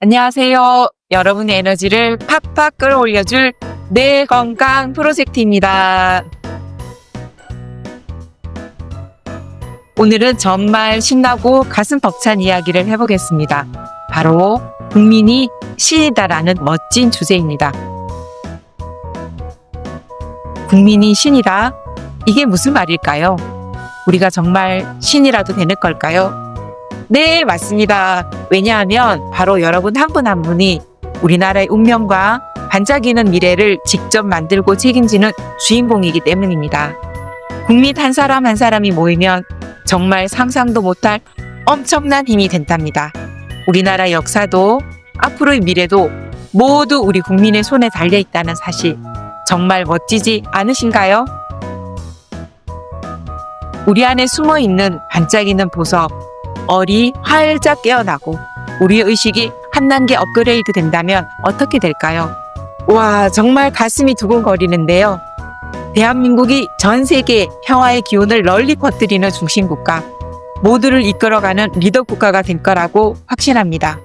안녕하세요. 여러분의 에너지를 팍팍 끌어올려줄 내 건강 프로젝트입니다. 오늘은 정말 신나고 가슴 벅찬 이야기를 해보겠습니다. 바로 국민이 신이다라는 멋진 주제입니다. 국민이 신이다? 이게 무슨 말일까요? 우리가 정말 신이라도 되는 걸까요? 네, 맞습니다. 왜냐하면 바로 여러분 한분한 분이 우리나라의 운명과 반짝이는 미래를 직접 만들고 책임지는 주인공이기 때문입니다. 국민 한 사람 한 사람이 모이면 정말 상상도 못할 엄청난 힘이 된답니다. 우리나라 역사도 앞으로의 미래도 모두 우리 국민의 손에 달려 있다는 사실 정말 멋지지 않으신가요? 우리 안에 숨어 있는 반짝이는 보석, 얼이 활짝 깨어나고 우리의 의식이 한 단계 업그레이드 된다면 어떻게 될까요? 와, 정말 가슴이 두근거리는데요. 대한민국이 전 세계 평화의 기운을 널리 퍼뜨리는 중심국가, 모두를 이끌어가는 리더 국가가 될 거라고 확신합니다.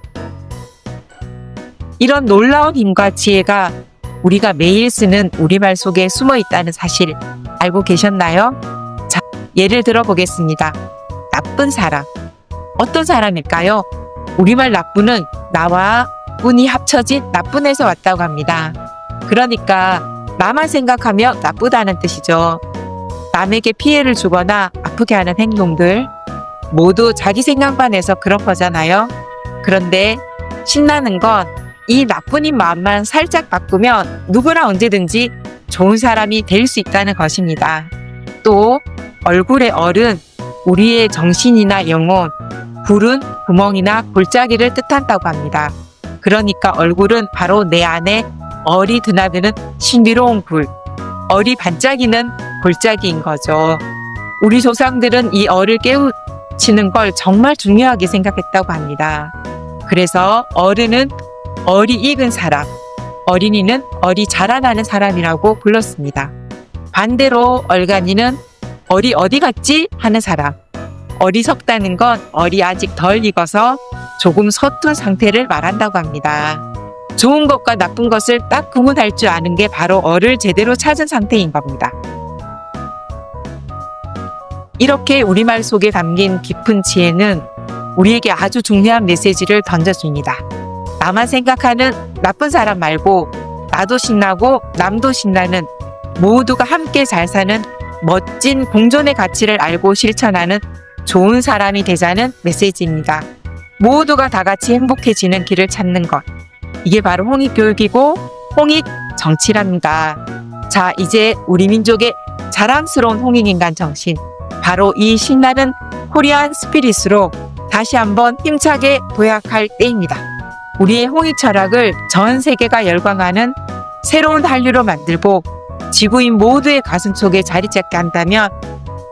이런 놀라운 힘과 지혜가 우리가 매일 쓰는 우리말 속에 숨어 있다는 사실 알고 계셨나요? 자, 예를 들어 보겠습니다. 나쁜 사람. 어떤 사람일까요? 우리말 나쁘는 나와 운이 합쳐진 나쁜에서 왔다고 합니다. 그러니까 나만 생각하며 나쁘다는 뜻이죠. 남에게 피해를 주거나 아프게 하는 행동들 모두 자기 생각만 해서 그런 거잖아요. 그런데 신나는 건 이 나쁜인 마음만 살짝 바꾸면 누구나 언제든지 좋은 사람이 될 수 있다는 것입니다. 또 얼굴의 얼은 우리의 정신이나 영혼, 불은 구멍이나 골짜기를 뜻한다고 합니다. 그러니까 얼굴은 바로 내 안에 얼이 드나드는 신비로운 불, 얼이 반짝이는 골짜기인 거죠. 우리 조상들은 이 얼을 깨우치는 걸 정말 중요하게 생각했다고 합니다. 그래서 어른은 얼이 익은 사람, 어린이는 얼이 자라나는 사람이라고 불렀습니다. 반대로 얼간이는 얼이 어디 갔지? 하는 사람. 어리석다는 건 얼이 아직 덜 익어서 조금 서툰 상태를 말한다고 합니다. 좋은 것과 나쁜 것을 딱 구분할 줄 아는 게 바로 얼을 제대로 찾은 상태인 겁니다. 이렇게 우리말 속에 담긴 깊은 지혜는 우리에게 아주 중요한 메시지를 던져줍니다. 나만 생각하는 나쁜 사람 말고 나도 신나고 남도 신나는 모두가 함께 잘 사는 멋진 공존의 가치를 알고 실천하는 좋은 사람이 되자는 메시지입니다. 모두가 다 같이 행복해지는 길을 찾는 것. 이게 바로 홍익 교육이고 홍익 정치랍니다. 자, 이제 우리 민족의 자랑스러운 홍익인간 정신. 바로 이 신나는 코리안 스피릿으로 다시 한번 힘차게 도약할 때입니다. 우리의 홍익 철학을 전 세계가 열광하는 새로운 한류로 만들고 지구인 모두의 가슴 속에 자리 잡게 한다면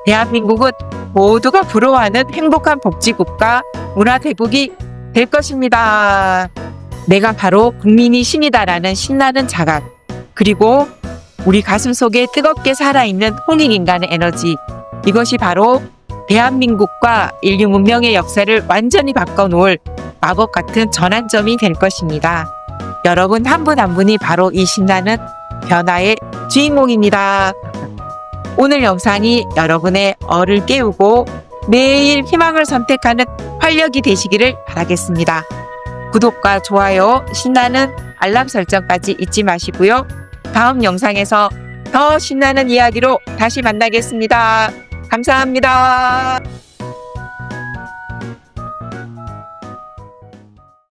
대한민국은 모두가 부러워하는 행복한 복지국가 문화 대국이 될 것입니다. 내가 바로 국민이 신이다라는 신나는 자각, 그리고 우리 가슴 속에 뜨겁게 살아있는 홍익 인간의 에너지, 이것이 바로 대한민국과 인류 문명의 역사를 완전히 바꿔놓을 마법 같은 전환점이 될 것입니다. 여러분 한 분한 분이 바로 이 신나는 변화의 주인공입니다. 오늘 영상이 여러분의 얼을 깨우고 매일 희망을 선택하는 활력이 되시기를 바라겠습니다. 구독과 좋아요, 신나는 알람 설정까지 잊지 마시고요. 다음 영상에서 더 신나는 이야기로 다시 만나겠습니다. 감사합니다.